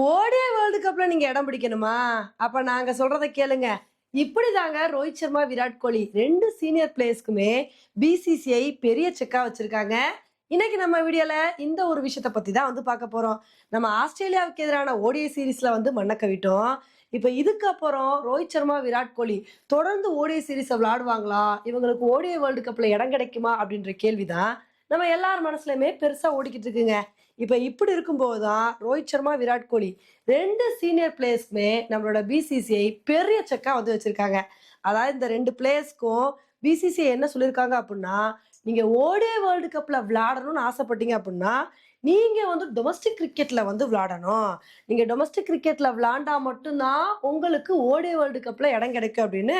ஓடிய வேர்ல்டு கப்ல நீங்க இடம் பிடிக்கணுமா? அப்ப நாங்க சொல்றத கேளுங்க. இப்படிதாங்க ரோஹித் சர்மா விராட் கோலி ரெண்டு சீனியர் பிளேயர்ஸ்க்குமே பிசிசிஐ பெரிய செக்கா வச்சிருக்காங்க. இன்னைக்கு நம்ம வீடியோல இந்த ஒரு விஷயத்த பத்தி தான் வந்து பார்க்க போறோம். நம்ம ஆஸ்திரேலியாவுக்கு எதிரான ஓடிஐ சீரீஸ்ல வந்து மண்ணக்க கவிட்டோம். இப்ப இதுக்கப்புறம் ரோஹித் சர்மா விராட் கோலி தொடர்ந்து ஓடிஐ சீரீஸை விளையாடுவாங்களா? இவங்களுக்கு ஓடிஐ வேர்ல்டு கப்ல இடம் கிடைக்குமா? அப்படின்ற கேள்விதான் நம்ம எல்லார் மனசுலையுமே பெருசாக ஓடிக்கிட்டு இருக்குங்க. இப்போ இப்படி இருக்கும்போது தான் ரோஹித் சர்மா விராட் கோலி ரெண்டு சீனியர் பிளேயர்ஸ்க்குமே நம்மளோட பிசிசிஐ பெரிய செக்கா வந்து வச்சுருக்காங்க. அதாவது இந்த ரெண்டு பிளேயர்ஸ்க்கும் பிசிசிஐ என்ன சொல்லியிருக்காங்க அப்படின்னா நீங்கள் ஓடே வேர்ல்டு கப்பில் விளையாடணும்னு ஆசைப்பட்டீங்க அப்படின்னா நீங்க வந்து டொமஸ்டிக் கிரிக்கெட்ல வந்து விளாடணும் நீங்க டொமஸ்டிக் கிரிக்கெட்ல விளாண்டா மட்டும்தான் உங்களுக்கு ஓடே வேர்ல்டு கப்ல இடம் கிடைக்கும் அப்படின்னு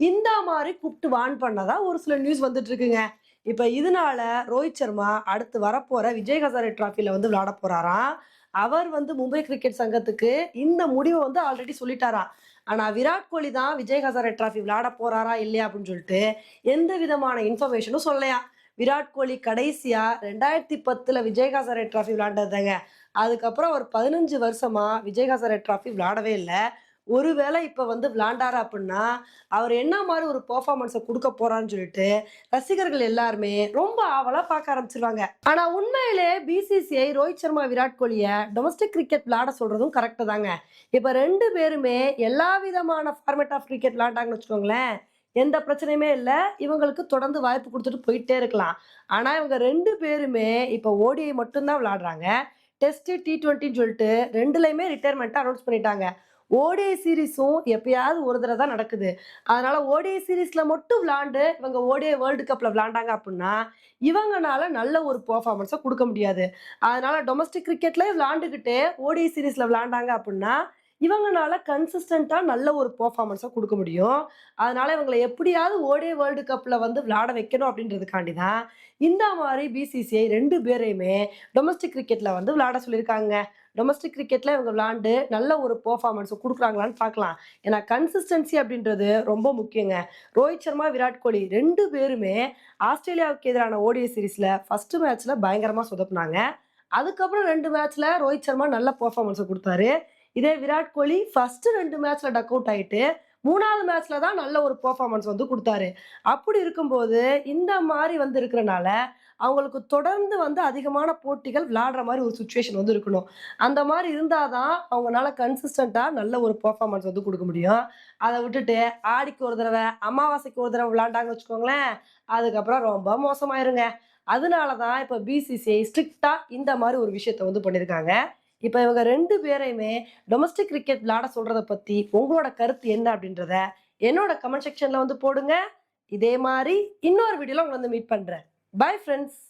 இந்த மாதிரி கூப்பிட்டு வான் பண்ணதா ஒரு சில நியூஸ் வந்துட்டு இருக்குங்க. இப்போ இதனால ரோஹித் சர்மா அடுத்து வரப்போற விஜய் ஹசாரே டிராஃபியில் வந்து விளையாட போறாராம். அவர் வந்து மும்பை கிரிக்கெட் சங்கத்துக்கு இந்த முடிவை வந்து ஆல்ரெடி சொல்லிட்டாராம். ஆனால் விராட் கோலி தான் விஜய் ஹசாரே டிராஃபி விளையாட போறாரா இல்லையா அப்படின்னு சொல்லிட்டு எந்த விதமான இன்ஃபர்மேஷனும் சொல்லலையா. விராட் கோலி கடைசியா ரெண்டாயிரத்தி பத்துல விஜய் ஹசாரே டிராஃபி விளையாண்டதுங்க அதுக்கப்புறம் ஒரு பதினஞ்சு வருஷமா விஜய் ஹசாரே டிராஃபி விளையாடவே இல்லை. ஒருவேளை இப்போ வந்து விளாண்டாரு அப்படின்னா அவர் என்ன மாதிரி ஒரு பெர்ஃபார்மன்ஸை கொடுக்க போறான்னு சொல்லிட்டு ரசிகர்கள் எல்லாருமே ரொம்ப ஆவலாக பார்க்க ஆரம்பிச்சிருவாங்க. ஆனால் உண்மையிலே பிசிசிஐ ரோஹித் சர்மா விராட் கோலியை டொமஸ்டிக் கிரிக்கெட் விளையாட சொல்றதும் கரெக்டு தாங்க. இப்போ ரெண்டு பேருமே எல்லா விதமான ஃபார்மேட் ஆஃப் கிரிக்கெட் விளையாண்டாங்கன்னு வச்சுக்கோங்களேன் எந்த பிரச்சனையுமே இல்லை. இவங்களுக்கு தொடர்ந்து வாய்ப்பு கொடுத்துட்டு போயிட்டே இருக்கலாம். ஆனால் இவங்க ரெண்டு பேருமே இப்போ ஓடிஐ மட்டும்தான் விளாடுறாங்க. டெஸ்ட்டு டி ட்வெண்ட்டின்னு சொல்லிட்டு ரெண்டுலையுமே ரிட்டையர்மெண்ட்டை அனௌன்ஸ் பண்ணிட்டாங்க. ஓடே சீரீஸும் எப்பயாவது ஒரு தடவை தான் நடக்குது. அதனால ஓடே சீரீஸ்ல மட்டும் விளாண்டு இவங்க ஓடே வேர்ல்டு கப்ல விளாண்டாங்க அப்படின்னா இவங்கனால நல்ல ஒரு பர்ஃபார்மன்ஸை கொடுக்க முடியாது. அதனால டொமஸ்டிக் கிரிக்கெட்ல விளாண்டுக்கிட்டே ஓடே சீரீஸ்ல விளாண்டாங்க அப்படின்னா இவங்கனால கன்சிஸ்டண்ட்டாக நல்ல ஒரு பர்ஃபார்மன்ஸாக கொடுக்க முடியும். அதனால இவங்களை எப்படியாவது ஓடே வேர்ல்டு கப்பில் வந்து விளையாட வைக்கணும் அப்படின்றதுக்காண்டி தான் இந்த மாதிரி பிசிசிஐ ரெண்டு பேரையுமே டொமஸ்டிக் கிரிக்கெட்டில் வந்து விளையாட சொல்லியிருக்காங்க. டொமஸ்டிக் கிரிக்கெட்ல இவங்க விளாண்டு நல்ல ஒரு பெர்ஃபார்மன்ஸ் கொடுக்குறாங்களான்னு பார்க்கலாம். ஏன்னா கன்சிஸ்டன்சி அப்படின்றது ரொம்ப முக்கியங்க. ரோஹித் சர்மா விராட் கோலி ரெண்டு பேருமே ஆஸ்திரேலியாவுக்கு எதிரான ஓடிஐ சீரீஸில் ஃபர்ஸ்ட் மேட்ச்ல பயங்கரமாக சொதப்புனாங்க. அதுக்கப்புறம் ரெண்டு மேட்ச்ல ரோஹித் சர்மா நல்ல பெர்ஃபார்மன்ஸை கொடுத்தாரு. இதே விராட் கோலி ஃபர்ஸ்ட் ரெண்டு மேட்ச்ல டக் அவுட் ஆயிட்டு மூணாவது மேட்ச்ல தான் நல்ல ஒரு பெர்ஃபார்மன்ஸ் வந்து கொடுத்தாரு. அப்படி இருக்கும்போது இந்த மாதிரி வந்து இருக்கிறனால அவங்களுக்கு தொடர்ந்து வந்து அதிகமான போட்டிகள் விளையாடுற மாதிரி ஒரு சுச்சுவேஷன் வந்து இருக்கணும். அந்த மாதிரி இருந்தால் தான் அவங்களால கன்சிஸ்டண்ட்டாக நல்ல ஒரு பர்ஃபார்மன்ஸ் வந்து கொடுக்க முடியும். அதை விட்டுட்டு ஆடிக்கு ஒரு தடவை அமாவாசைக்கு ஒரு தடவை விளாண்டாங்கன்னு வச்சுக்கோங்களேன் அதுக்கப்புறம் ரொம்ப மோசமாயிருங்க. அதனால தான் இப்போ பிசிசிஐ ஸ்ட்ரிக்டாக இந்த மாதிரி ஒரு விஷயத்த வந்து பண்ணியிருக்காங்க. இப்போ இவங்க ரெண்டு பேரையுமே டொமஸ்டிக் கிரிக்கெட் விளையாட சொல்றத பத்தி உங்களோட கருத்து என்ன அப்படின்றத என்னோட கமெண்ட் செக்ஷன்ல வந்து போடுங்க. இதே மாதிரி இன்னொரு வீடியோல உங்களை வந்து மீட் பண்றேன். Bye friends